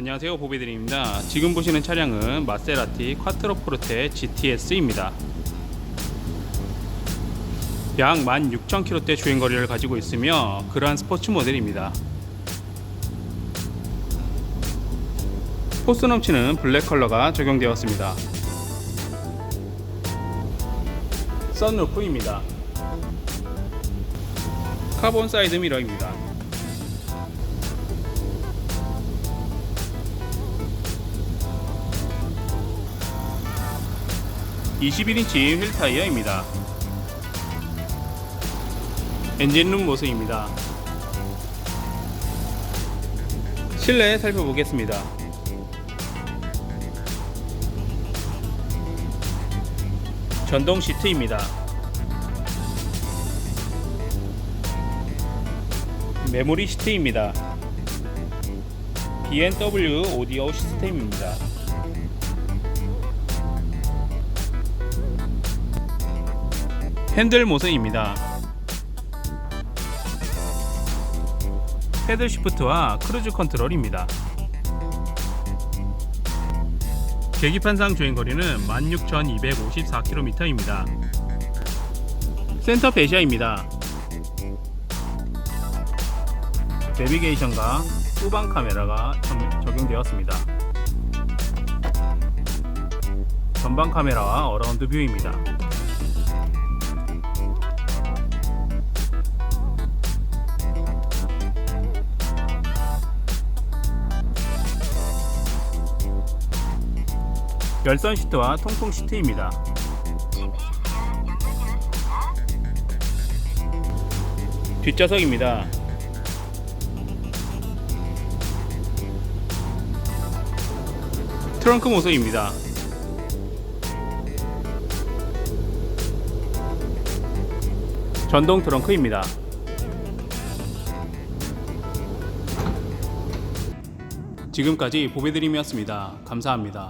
안녕하세요 보비드림입니다. 지금 보시는 차량은 마세라티 콰트로포르테 GTS입니다. 약 16,000km대 주행거리를 가지고 있으며 그러한 스포츠 모델입니다. 포스 넘치는 블랙 컬러가 적용되었습니다. 썬루프입니다. 카본 사이드 미러입니다 21인치 휠 타이어입니다. 엔진룸 모습입니다. 실내 살펴보겠습니다. 전동 시트입니다. 메모리 시트입니다. B&W 오디오 시스템입니다. 핸들 모습입니다. 패드 시프트와 크루즈 컨트롤입니다. 계기판상 주행거리는 16,254km입니다. 센터 배시아입니다. 내비게이션과 후방 카메라가 적- 적용되었습니다. 전방 카메라와 어라운드 뷰입니다. 열선 시트와 통풍 시트입니다. 뒷좌석입니다. 트렁크 모습입니다. 전동 트렁크입니다. 지금까지 보배드림이었습니다. 감사합니다.